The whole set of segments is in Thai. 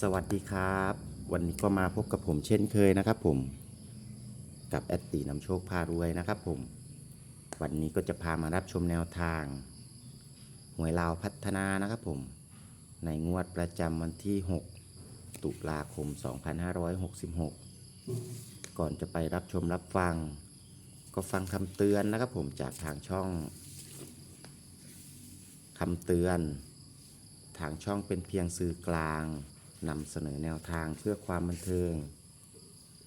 สวัสดีครับ วันนี้ก็มาพบกับผมเช่นเคยนะครับผมกับแอดตีนำโชคพารวยนะครับผม วันนี้ก็จะพามารับชมแนวทาง หวยลาวพัฒนานะครับผม ในงวดประจำวันที่ 6 ตุลาคม 2566 ก่อนจะไปรับชมรับฟัง ก็ฟังคำเตือนนะครับผมจากทางช่องคำเตือน ทางช่องเป็นเพียงสื่อกลาง นำเสนอแนวทางเพื่อความบันเทิง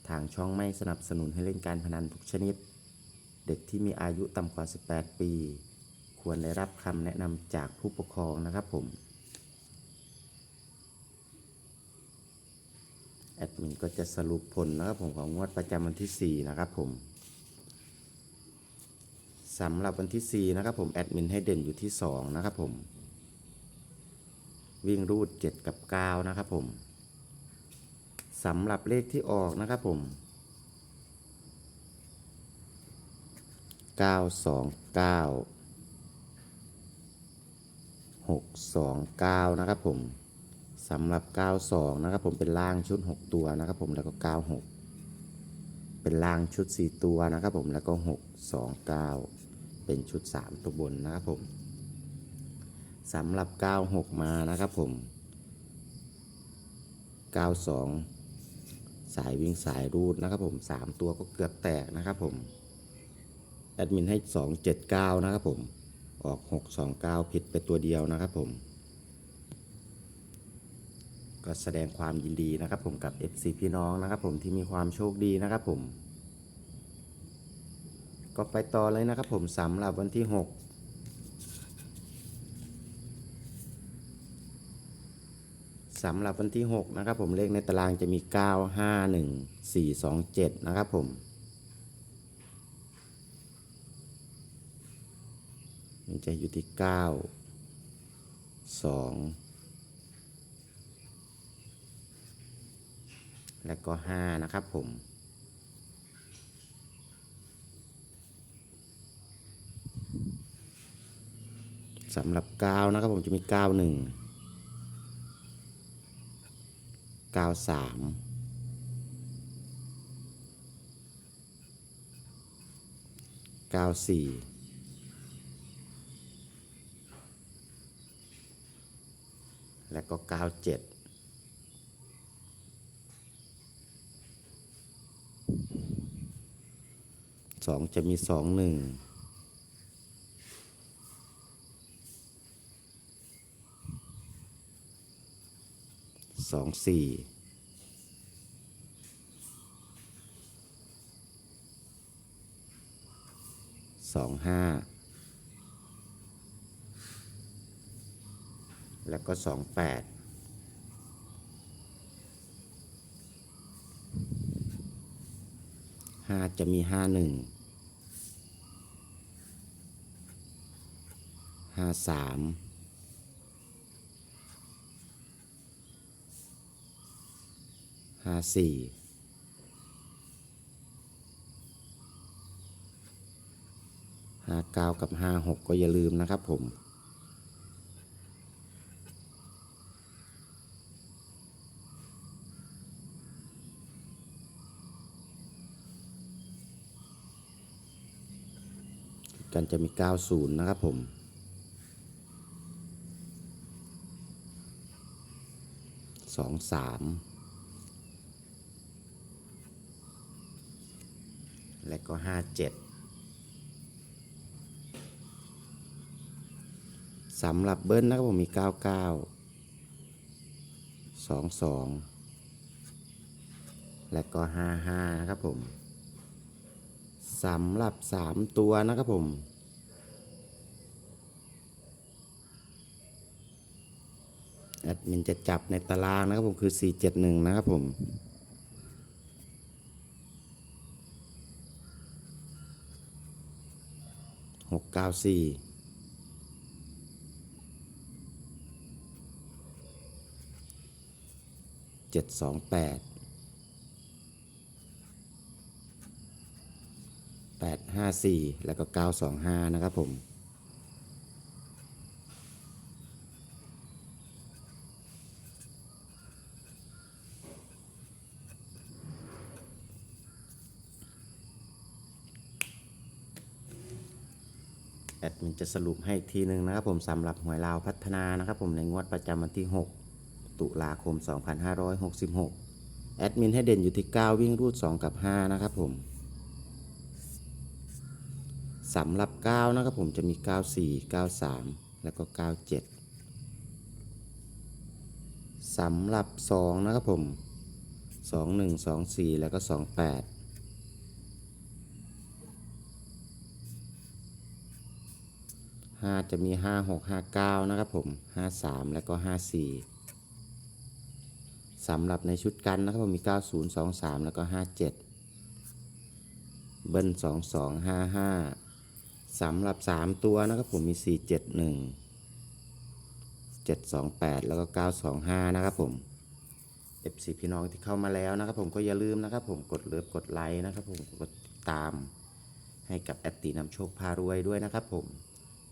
ทางช่องไม่สนับสนุนให้เล่นการพนันทุกชนิด เด็กที่มีอายุต่ำกว่า 18 ปี ควรได้รับคำแนะนำจากผู้ปกครองนะครับผม แอดมินก็จะสรุปผลนะครับผมของงวดประจำวันที่ 4 นะครับผมสำหรับวันที่ 4 นะครับผม แอดมินให้เด่นอยู่ที่ 2 นะครับผม วิ่งรูด 7 กับ 9 นะครับผมสำหรับเลขที่ออกนะครับผม 929 629 นะครับผมสำหรับ 92 นะครับผมเป็นล่างชุด 6 ตัวนะครับผมแล้วก็ 96 เป็นล่างชุด 4 ตัวนะครับผมแล้วก็ 629 เป็นชุด 3 ตัวบนนะครับผม สำหรับ 96 มานะครับผม 92 สายวิ่งสายรูดนะครับผม 3 ตัวก็เกือบแตกนะครับผม แอดมินให้ 279 นะครับผม ออก 629 ผิดไปตัวเดียวนะครับผม ก็แสดงความยินดีนะครับผมกับ FC พี่น้องนะครับผมที่มีความโชคดีนะครับผม ก็ไปต่อเลยนะครับผมสำหรับวันที่ 6 สำหรับวันที่ 6 นะครับผมเลขในตารางจะมี 9 5 1 4 2 7 นะครับผม มันจะอยู่ที่ 9 2 และก็ 5 นะครับผมสำหรับ 9 นะครับผมจะมี 9 1 เก้าสามเก้าสี่และก็เก้าเจ็ดสองจะมีสองหนึ่ง สองสี่สองห้าแล้วก็สองแปดห้าจะมีห้าหนึ่งห้าสาม ห้าสี่ห้าเก้ากับห้าหกก็อย่าลืมนะครับผมกันจะมี 90 นะครับผม สองสาม และก็ห้าเจ็ดสำหรับเบิ้ลนะครับผมมี 99 22 และก็ 55 นะครับผม สำหรับ 3 ตัวนะครับผมแอดมินจะจับในตารางนะครับผมคือ 471 นะครับผม หกเก้าสี่เจ็ดสองแปดแปดห้าสี่แล้วก็เก้าสองห้านะครับผม ดมินจะสรุปให้อีกทีหนึ่งนะครับผมสำหรับหวยลาวพัฒนานะครับผมในงวดประจำวันที่ 6 ตุลาคม 2566 แอดมินให้เด่นอยู่ที่ 9 วิ่งรูด 2 กับ 5 นะครับผมสำหรับ 9 นะครับผมจะมี 94 93 แล้วก็ 97สำหรับ 2 นะครับผม 21 24 แล้วก็ 28 ห้าจะมีห้าหกห้าเก้านะครับผมห้าสามแล้วก็ห้าสี่สำหรับในชุดกันนะครับผมมีเก้าศูนย์สองสามแล้วก็ห้าเจ็ดเบิ้ลสองสองห้าห้าสำหรับสามตัวนะครับผมมีสี่เจ็ดหนึ่งเจ็ดสองแปดแล้วก็เก้าสองห้านะครับผม FC พี่น้องที่เข้ามาแล้วนะครับผมก็อย่าลืมนะครับผมกดเลิฟกดไลค์นะครับผมกดติดตามให้กับแอดตีนำโชคพารวยด้วยนะครับผม